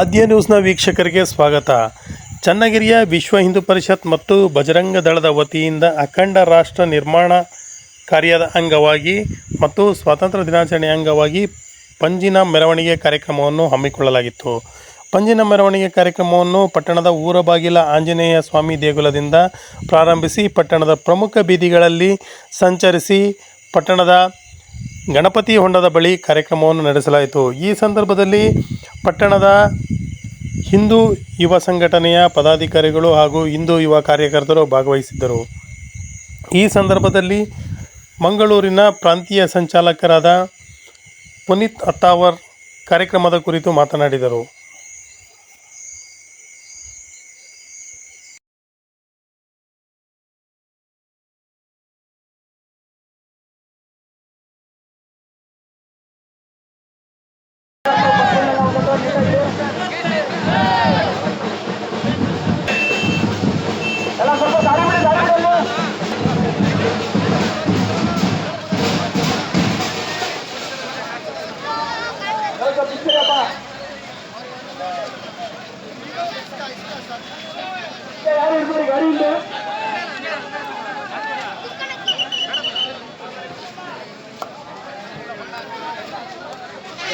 ಆದ್ಯ ನ್ಯೂಸ್ನ ವೀಕ್ಷಕರಿಗೆ ಸ್ವಾಗತ. ಚನ್ನಗಿರಿಯ ವಿಶ್ವ ಹಿಂದೂ ಪರಿಷತ್ ಮತ್ತು ಬಜರಂಗ ದಳದ ವತಿಯಿಂದ ಅಖಂಡ ರಾಷ್ಟ್ರ ನಿರ್ಮಾಣ ಕಾರ್ಯದ ಅಂಗವಾಗಿ ಮತ್ತು ಸ್ವಾತಂತ್ರ್ಯ ದಿನಾಚರಣೆ ಅಂಗವಾಗಿ ಪಂಜಿನ ಮೆರವಣಿಗೆ ಕಾರ್ಯಕ್ರಮವನ್ನು ಹಮ್ಮಿಕೊಳ್ಳಲಾಗಿತ್ತು. ಪಂಜಿನ ಮೆರವಣಿಗೆ ಕಾರ್ಯಕ್ರಮವನ್ನು ಪಟ್ಟಣದ ಊರಬಾಗಿಲ ಆಂಜನೇಯ ಸ್ವಾಮಿ ದೇಗುಲದಿಂದ ಪ್ರಾರಂಭಿಸಿ ಪಟ್ಟಣದ ಪ್ರಮುಖ ಬೀದಿಗಳಲ್ಲಿ ಸಂಚರಿಸಿ ಪಟ್ಟಣದ ಗಣಪತಿ ಹೊಂಡದ ಬಳಿ ಕಾರ್ಯಕ್ರಮವನ್ನು ನಡೆಸಲಾಯಿತು. ಈ ಸಂದರ್ಭದಲ್ಲಿ ಪಟ್ಟಣದ ಹಿಂದೂ ಯುವ ಸಂಘಟನೆಯ ಪದಾಧಿಕಾರಿಗಳು ಹಾಗೂ ಹಿಂದೂ ಯುವ ಕಾರ್ಯಕರ್ತರು ಭಾಗವಹಿಸಿದ್ದರು. ಈ ಸಂದರ್ಭದಲ್ಲಿ ಮಂಗಳೂರಿನ ಪ್ರಾಂತೀಯ ಸಂಚಾಲಕರಾದ ಪುನೀತ್ ಅತ್ತಾವರ್ ಕಾರ್ಯಕ್ರಮದ ಕುರಿತು ಮಾತನಾಡಿದರು.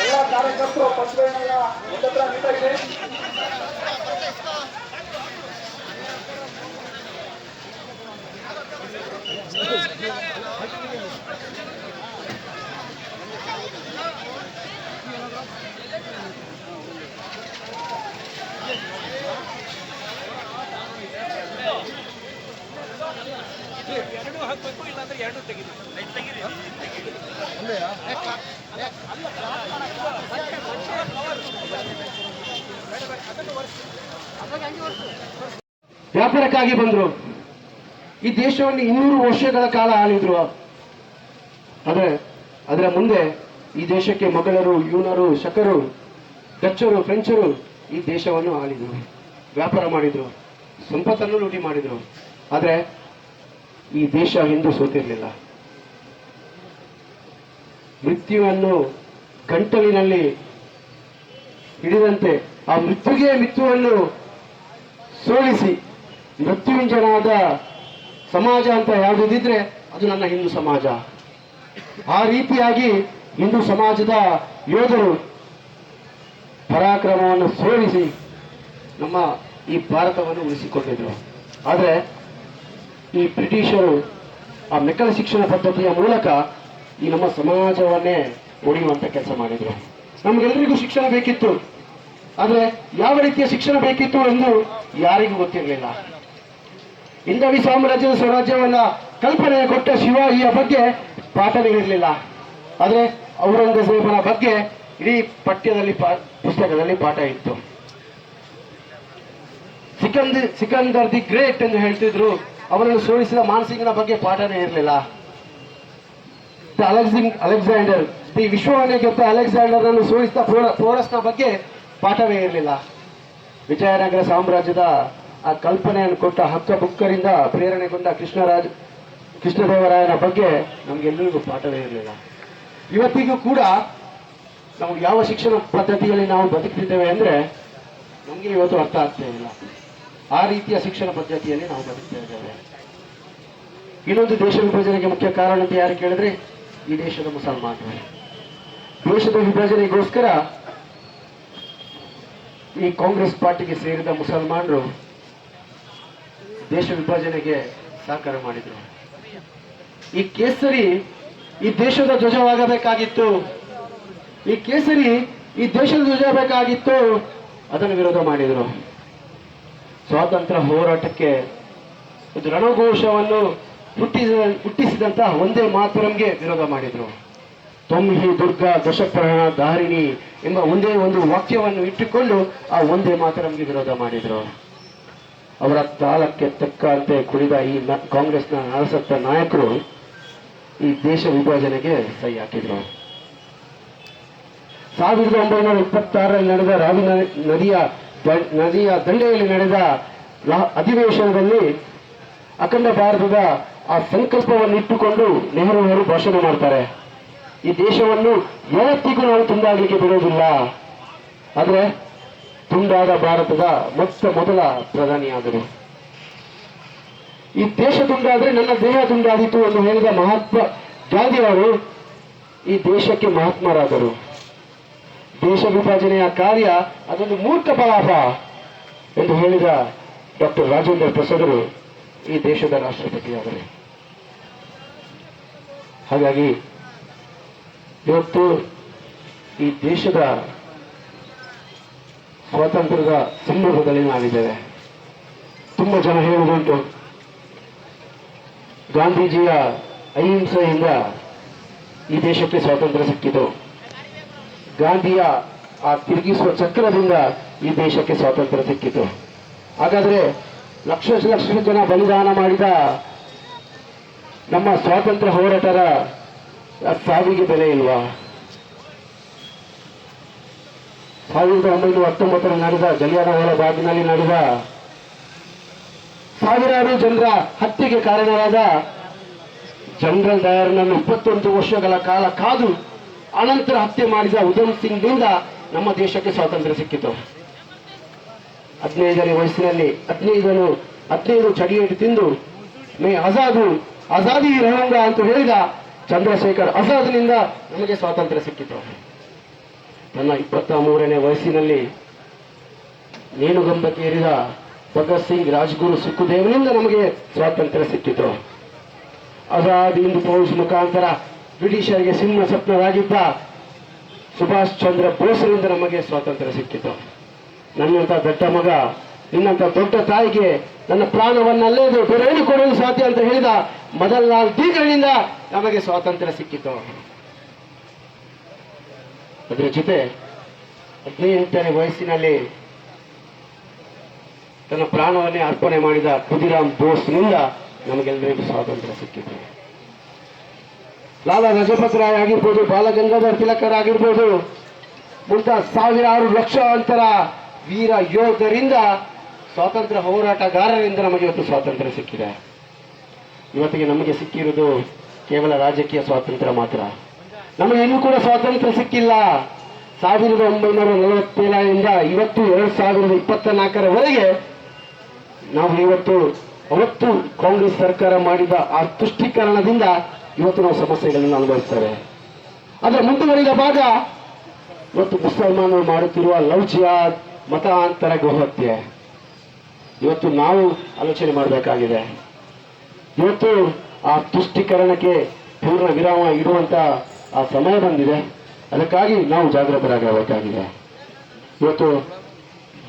ಎಲ್ಲ ಕಾರ್ಯಕರ್ತರು ಪಂಚವೇಣೆಯ ಒಂದತ್ರ ನೀಟಾಗಿದೆ ವ್ಯಾಪಾರಕ್ಕಾಗಿ ಬಂದ್ರು. ಈ ದೇಶವನ್ನು ಇನ್ನೂರು ವರ್ಷಗಳ ಕಾಲ ಆಳಿದ್ರು. ಆದ್ರೆ ಅದರ ಮುಂದೆ ಈ ದೇಶಕ್ಕೆ ಮೊಘಲರು ಯೂನರು ಶಕರು ಡಚ್ಚರು ಫ್ರೆಂಚರು ಈ ದೇಶವನ್ನು ಆಳಿದ್ರು. ವ್ಯಾಪಾರ ಮಾಡಿದ್ರು. ಸಂಪತ್ತನ್ನು ಲೂಟಿ ಮಾಡಿದ್ರು. ಆದ್ರೆ ಈ ದೇಶ ಹಿಂದೂ ಸೋತಿರಲಿಲ್ಲ. ಮೃತ್ಯುವನ್ನು ಗಂಟಲಿನಲ್ಲಿ ಹಿಡಿದಂತೆ ಆ ಮೃತ್ಯುಗೆ ಮಿತ್ಯುವನ್ನು ಸೋಲಿಸಿ ಮೃತ್ಯುಂಜನಾದ ಸಮಾಜ ಅಂತ ಯಾವುದಿದ್ರೆ ಅದು ನನ್ನ ಹಿಂದೂ ಸಮಾಜ. ಆ ರೀತಿಯಾಗಿ ಹಿಂದೂ ಸಮಾಜದ ಯೋಧರು ಪರಾಕ್ರಮವನ್ನು ಸೋಲಿಸಿ ನಮ್ಮ ಈ ಭಾರತವನ್ನು ಉಳಿಸಿಕೊಂಡಿದ್ರು. ಆದರೆ ಈ ಬ್ರಿಟಿಷರು ಆ ಮೆಕ್ಕಲ ಶಿಕ್ಷಣ ಪದ್ಧತಿಯ ಮೂಲಕ ಈ ನಮ್ಮ ಸಮಾಜವನ್ನೇ ಒಡೆಯುವಂತ ಕೆಲಸ ಮಾಡಿದ್ರು. ನಮಗೆಲ್ಲರಿಗೂ ಶಿಕ್ಷಣ ಬೇಕಿತ್ತು. ಆದ್ರೆ ಯಾವ ರೀತಿಯ ಶಿಕ್ಷಣ ಬೇಕಿತ್ತು ಎಂದು ಯಾರಿಗೂ ಗೊತ್ತಿರಲಿಲ್ಲ. ಹಿಂದವಿ ಸಾಮ್ರಾಜ್ಯದ ಸ್ವರಾಜ್ಯವನ್ನ ಕಲ್ಪನೆ ಕೊಟ್ಟ ಶಿವಾಜಿಯ ಬಗ್ಗೆ ಪಾಠಗಳಿರಲಿಲ್ಲ ಆದರೆ ಔರಂಗಜೇಬನ ಬಗ್ಗೆ ಇಡೀ ಪಠ್ಯದಲ್ಲಿ ಪುಸ್ತಕದಲ್ಲಿ ಪಾಠ ಇತ್ತು. ಸಿಕಂದ್, ಸಿಕಂದರ್ ದಿ ಗ್ರೇಟ್ ಎಂದು ಹೇಳ್ತಿದ್ರು ಅವರನ್ನು ಸೋಲಿಸಿದ ಮಾನಸಿಕನ ಬಗ್ಗೆ ಪಾಠನೇ ಇರಲಿಲ್ಲ. ಅಲೆಕ್ಸಿಂಗ್ ಅಲೆಕ್ಸಾಂಡರ್, ದಿ ವಿಶ್ವವನ್ನೇ ಗೆದ್ದ ಅಲೆಕ್ಸಾಂಡರ್ ಅನ್ನು ಸೋಲಿಸಿದ ಫೋರಸ್ನ ಬಗ್ಗೆ ಪಾಠವೇ ಇರಲಿಲ್ಲ. ವಿಜಯನಗರ ಸಾಮ್ರಾಜ್ಯದ ಆ ಕಲ್ಪನೆಯನ್ನು ಕೊಟ್ಟ ಹಕ್ಕ ಬುಕ್ಕರಿಂದ ಪ್ರೇರಣೆಗೊಂಡ ಕೃಷ್ಣರಾಜ್, ಕೃಷ್ಣದೇವರಾಯನ ಬಗ್ಗೆ ನಮಗೆಲ್ಲರಿಗೂ ಪಾಠವೇ ಇರಲಿಲ್ಲ. ಇವತ್ತಿಗೂ ಕೂಡ ನಾವು ಯಾವ ಶಿಕ್ಷಣ ಪದ್ಧತಿಯಲ್ಲಿ ನಾವು ಬದುಕ್ತಿದ್ದೇವೆ ಅಂದ್ರೆ ನಮಗೆ ಇವತ್ತು ಅರ್ಥ ಆಗ್ತಾ ಇಲ್ಲ. ಆ ರೀತಿಯ ಶಿಕ್ಷಣ ಪದ್ಧತಿಯಲ್ಲಿ ನಾವು ಬದುಕ್ತಾ ಇದ್ದೇವೆ. ಇನ್ನೊಂದು ದೇಶ ವಿಭಜನೆಗೆ ಮುಖ್ಯ ಕಾರಣ ಅಂತ ಯಾರು ಕೇಳಿದ್ರೆ ಈ ದೇಶದ ಮುಸಲ್ಮಾನರು. ದೇಶದ ವಿಭಜನೆಗೋಸ್ಕರ ಈ ಕಾಂಗ್ರೆಸ್ ಪಾರ್ಟಿಗೆ ಸೇರಿದ ಮುಸಲ್ಮಾನರು ದೇಶ ವಿಭಜನೆಗೆ ಸಹಕಾರ ಮಾಡಿದ್ರು. ಈ ಕೇಸರಿ ಈ ದೇಶದ ಧ್ವಜವಾಗಬೇಕಾಗಿತ್ತು. ಈ ಕೇಸರಿ ಈ ದೇಶದ ಧ್ವಜ ಬೇಕಾಗಿತ್ತು ಅದನ್ನು ವಿರೋಧ ಮಾಡಿದರು. ಸ್ವಾತಂತ್ರ್ಯ ಹೋರಾಟಕ್ಕೆ ಒಂದು ರಣಘೋಷವನ್ನು ಹುಟ್ಟಿಸಿದ ಹುಟ್ಟಿಸಿದಂತಹ ಒಂದೇ ಮಾತರಂಗೆ ವಿರೋಧ ಮಾಡಿದ್ರು. ತೊಮ್ಹಿ ದುರ್ಗಾ ದಶಪ್ರಾಣ ಧಾರಿಣಿ ಎಂಬ ಒಂದೇ ಒಂದು ವಾಕ್ಯವನ್ನು ಇಟ್ಟುಕೊಂಡು ಆ ಒಂದೇ ಮಾತರಂಗೆ ವಿರೋಧ ಮಾಡಿದ್ರು. ಅವರ ಕಾಲಕ್ಕೆ ತಕ್ಕಂತೆ ಕುಡಿದ ಈ ಕಾಂಗ್ರೆಸ್ನ ನರಸತ್ತ ನಾಯಕರು ಈ ದೇಶ ವಿಭಜನೆಗೆ ಸಹಿ ಹಾಕಿದ್ರು. ಸಾವಿರದ ಒಂಬೈನೂರ ಇಪ್ಪತ್ತಾರರಲ್ಲಿ ನಡೆದ ರಾವಿ ನದಿಯ ನದಿಯ ದಂಡೆಯಲ್ಲಿ ನಡೆದ ಅಧಿವೇಶನದಲ್ಲಿ ಅಖಂಡ ಭಾರತದ ಆ ಸಂಕಲ್ಪವನ್ನು ಇಟ್ಟುಕೊಂಡು ನೆಹರು ಅವರು ಭಾಷಣ ಮಾಡ್ತಾರೆ. ಈ ದೇಶವನ್ನು ಯಾವತ್ತಿಗೂ ನಾವು ತುಂಡಾಗಲಿಕ್ಕೆ ಬಿಡೋದಿಲ್ಲ. ಆದ್ರೆ ತುಂಡಾದ ಭಾರತದ ಮೊತ್ತ ಮೊದಲ ಪ್ರಧಾನಿಯಾದರು ಈ ದೇಶ ತುಂಡಾದ್ರೆ ನನ್ನ ದೇಹ ತುಂಡಾದೀತು ಎಂದು ಹೇಳಿದ ಮಹಾತ್ಮ ಗಾಂಧಿ ಅವರು ಈ ದೇಶಕ್ಕೆ ಮಹಾತ್ಮರಾದರು. ದೇಶ ವಿಭಜನೆಯ ಕಾರ್ಯ, ಅದೊಂದು ಮೂರ್ಖ ಕಲಾಪ ಎಂದು ಹೇಳಿದ ಡಾಕ್ಟರ್ ರಾಜೇಂದ್ರ ಪ್ರಸಾದರು ಈ ದೇಶದ ರಾಷ್ಟ್ರಪತಿಯಾದರೆ ಹಾಗಾಗಿ ಇವತ್ತು ಈ ದೇಶದ ಸ್ವಾತಂತ್ರ್ಯದ ಸಂದರ್ಭದಲ್ಲಿ ನಾವಿದ್ದೇವೆ. ತುಂಬ ಜನ ಹೇಳುವುದುಂಟು. ಗಾಂಧೀಜಿಯ ಅಹಿಂಸೆಯಿಂದ ಈ ದೇಶಕ್ಕೆ ಸ್ವಾತಂತ್ರ್ಯ ಸಿಕ್ಕಿತು. ಗಾಂಧಿಯ ಆ ತಿರುಗಿಸುವ ಚಕ್ರದಿಂದ ಈ ದೇಶಕ್ಕೆ ಸ್ವಾತಂತ್ರ್ಯ ಸಿಕ್ಕಿತು. ಹಾಗಾದ್ರೆ ಲಕ್ಷ ಲಕ್ಷ ಜನ ಬಲಿದಾನ ಮಾಡಿದ ನಮ್ಮ ಸ್ವಾತಂತ್ರ್ಯ ಹೋರಾಟರ ಸಾವಿಗೆ ಬೆಲೆ ಇಲ್ವಾ? ಸಾವಿರದ ಒಂಬೈನೂರ ಹತ್ತೊಂಬತ್ತರ ನಡೆದ ಜಲಿಯಾನವಾಲ ಬಾಗಿನಲ್ಲಿ ನಡೆದ ಸಾವಿರಾರು ಜನರ ಹತ್ಯೆಗೆ ಕಾರಣರಾದ ಜನರಲ್ ಡಯರ್ನನ್ನು ಇಪ್ಪತ್ತೊಂದು ವರ್ಷಗಳ ಕಾಲ ಕಾದು ಅನಂತರ ಹತ್ಯೆ ಮಾಡಿದ ಉಧಮ್ ಸಿಂಗ್ನಿಂದ ನಮ್ಮ ದೇಶಕ್ಕೆ ಸ್ವಾತಂತ್ರ್ಯ ಸಿಕ್ಕಿತು. ಹದಿನೈದನೇ ವಯಸ್ಸಿನಲ್ಲಿ ಹದಿನೈದನು ಹದಿನೈದು ಚಡಿಯೇಟು ತಿಂದು ಮೇ ಆಜಾದು, ಆಜಾದಿ ರಂಗ ಅಂತ ಹೇಳಿದ ಚಂದ್ರಶೇಖರ್ ಆಜಾದ್ನಿಂದ ನಮಗೆ ಸ್ವಾತಂತ್ರ್ಯ ಸಿಕ್ಕಿತು. ನನ್ನ ಇಪ್ಪತ್ತ ಮೂರನೇ ವಯಸ್ಸಿನಲ್ಲಿ ನೇಣುಗಂಬಕ್ಕೇರಿದ ಭಗತ್ ಸಿಂಗ್ ರಾಜ್ಗುರು ಸುಖದೇವನಿಂದ ನಮಗೆ ಸ್ವಾತಂತ್ರ್ಯ ಸಿಕ್ಕಿತು. ಆಜಾದ್ ಇಂದು ಫೌಜ್ ಮುಖಾಂತರ ಬ್ರಿಟಿಷರಿಗೆ ಸಿಂಹ ಸ್ವಪ್ನರಾಗಿದ್ದ ಸುಭಾಷ್ ಚಂದ್ರ ಬೋಸ್ರಿಂದ ನಮಗೆ ಸ್ವಾತಂತ್ರ್ಯ ಸಿಕ್ಕಿತು. ನನ್ನಂತ ದೊಡ್ಡ ಮಗ ನಿನ್ನಂತ ದೊಡ್ಡ ತಾಯಿಗೆ ನನ್ನ ಪ್ರಾಣವನ್ನಲ್ಲೇದು ಬೇರೆ ಕೊಡಲು ಸಾಧ್ಯ ಅಂತ ಹೇಳಿದ ಮದನ್ಲಾಲ್ ದೀಗಳಿಂದ ನಮಗೆ ಸ್ವಾತಂತ್ರ್ಯ ಸಿಕ್ಕಿತು. ಅದರ ಜೊತೆ ಹದಿನೆಂಟನೇ ವಯಸ್ಸಿನಲ್ಲಿ ತನ್ನ ಪ್ರಾಣವನ್ನೇ ಅರ್ಪಣೆ ಮಾಡಿದ ಖುದಿರಾಮ್ ಬೋಸ್ನಿಂದ ನಮಗೆಲ್ಲರಿಗೂ ಸ್ವಾತಂತ್ರ್ಯ ಸಿಕ್ಕಿತು. ಲಾಲಾ ಲಜಪತ್ ರಾಯ್ ಆಗಿರ್ಬೋದು ಬಾಲಗಂಗಾಧರ್ ತಿಲಕರ್ ಆಗಿರ್ಬೋದು ಮುಂತ ಸಾವಿರಾರು ಲಕ್ಷಾಂತರ ವೀರ ಯೋಧರಿಂದ ಸ್ವಾತಂತ್ರ್ಯ ಹೋರಾಟಗಾರರಿಂದ ನಮಗೆ ಇವತ್ತು ಸ್ವಾತಂತ್ರ್ಯ ಸಿಕ್ಕಿದೆ. ಇವತ್ತಿಗೆ ನಮಗೆ ಸಿಕ್ಕಿರುವುದು ಕೇವಲ ರಾಜಕೀಯ ಸ್ವಾತಂತ್ರ್ಯ ಮಾತ್ರ. ನಮಗೆ ಇನ್ನೂ ಕೂಡ ಸ್ವಾತಂತ್ರ್ಯ ಸಿಕ್ಕಿಲ್ಲ. ಸಾವಿರದ ಒಂಬೈನೂರ ನಲವತ್ತೇಳರಿಂದ ಇವತ್ತು ಎರಡು ಸಾವಿರದ ಇಪ್ಪತ್ತ ನಾಲ್ಕರವರೆಗೆ ನಾವು ಇವತ್ತು ಅವತ್ತು ಕಾಂಗ್ರೆಸ್ ಸರ್ಕಾರ ಮಾಡಿದ ಆ ತುಷ್ಟೀಕರಣದಿಂದ ಇವತ್ತು ನಾವು ಸಮಸ್ಯೆಗಳನ್ನು ಅನುಭವಿಸ್ತೇವೆ ಅದರ ಮುಂದುವರಿದ ಭಾಗ, ಇವತ್ತು ಮುಸಲ್ಮಾನರು ಮಾಡುತ್ತಿರುವ ಲವ್ ಜಿಹಾದ್ ಮತಾಂತರ ಗೋಹತ್ಯೆ. ಇವತ್ತು ನಾವು ಆಲೋಚನೆ ಮಾಡಬೇಕಾಗಿದೆ. ಇವತ್ತು ಆ ತುಷ್ಟೀಕರಣಕ್ಕೆ ಪೂರ್ಣ ವಿರಾಮ ಇಡುವಂತ ಆ ಸಮಯ ಬಂದಿದೆ. ಅದಕ್ಕಾಗಿ ನಾವು ಜಾಗೃತರಾಗಬೇಕಾಗಿದೆ. ಇವತ್ತು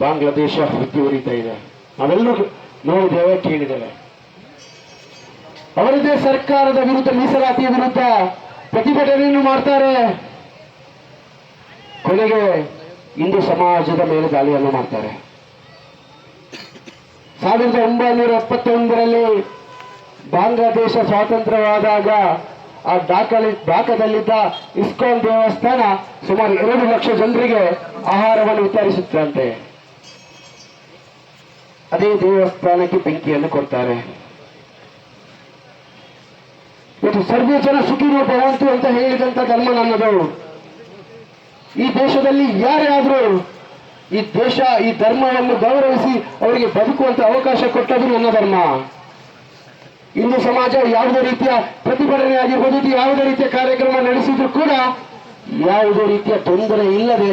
ಬಾಂಗ್ಲಾದೇಶ ವೃತ್ತಿ ಉರಿತಾ ಇದೆ. ನಾವೆಲ್ಲರೂ ನೋಡಿದ್ದೇವೆ, ಕೇಳಿದ್ದೇವೆ. ಅವರದೇ ಸರ್ಕಾರದ ವಿರುದ್ಧ ಮೀಸಲಾತಿಯ ವಿರುದ್ಧ ಪ್ರತಿಭಟನೆಯನ್ನು ಮಾಡ್ತಾರೆ. ಕೊನೆಗೆ ಹಿಂದೂ ಸಮಾಜದ ಮೇಲೆ ದಾಳಿಯನ್ನು ಮಾಡ್ತಾರೆ. ಸಾವಿರದ ಒಂಬೈನೂರ ಎಪ್ಪತ್ತೊಂದರಲ್ಲಿ ಬಾಂಗ್ಲಾದೇಶ ಸ್ವಾತಂತ್ರ್ಯವಾದಾಗ ಆ ದಾಖಲೆ, ದಾಖದಲ್ಲಿದ್ದ ಇಸ್ಕಾನ್ ದೇವಸ್ಥಾನ ಸುಮಾರು ಎರಡು ಲಕ್ಷ ಜನರಿಗೆ ಆಹಾರವನ್ನು ವಿತರಿಸುತ್ತಂತೆ. ಅದೇ ದೇವಸ್ಥಾನಕ್ಕೆ ಬೆಂಕಿಯನ್ನು ಕೊಡ್ತಾರೆ. ಇವತ್ತು ಸರ್ವೇ ಜನ ಸುಖಿನೋ ಭವಂತು ಅಂತ ಹೇಳಿದಂತ ಧರ್ಮ ನನ್ನದು. ಈ ದೇಶದಲ್ಲಿ ಯಾರೇ ಆದ್ರೂ ಈ ದೇಶ, ಈ ಧರ್ಮವನ್ನು ಗೌರವಿಸಿ ಅವರಿಗೆ ಬದುಕುವಂತ ಅವಕಾಶ ಕೊಟ್ಟದು ನನ್ನ ಧರ್ಮ. ಹಿಂದೂ ಸಮಾಜ ಯಾವುದೇ ರೀತಿಯ ಪ್ರತಿಭಟನೆ ಆಗಿರ್ಬೋದು, ಇದು ಯಾವುದೇ ರೀತಿಯ ಕಾರ್ಯಕ್ರಮ ನಡೆಸಿದ್ರು ಕೂಡ ಯಾವುದೇ ರೀತಿಯ ತೊಂದರೆ ಇಲ್ಲದೆ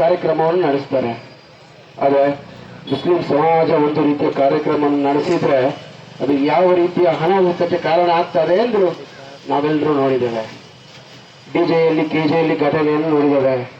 ಕಾರ್ಯಕ್ರಮವನ್ನು ನಡೆಸ್ತಾರೆ. ಆದರೆ ಮುಸ್ಲಿಂ ಸಮಾಜ ಒಂದು ರೀತಿಯ ಕಾರ್ಯಕ್ರಮವನ್ನು ನಡೆಸಿದ್ರೆ ಅದು ಯಾವ ರೀತಿಯ ಅನಾಹುತಕ್ಕೆ ಕಾರಣ ಆಗ್ತದೆ ಎಂದು ನಾವೆಲ್ಲರೂ ನೋಡಿದ್ದೇವೆ. ಡಿಜೆಯಲ್ಲಿ ಕೆಜೆಯಲ್ಲಿ ಘಟನೆಯನ್ನು ನೋಡಿದ್ದೇವೆ.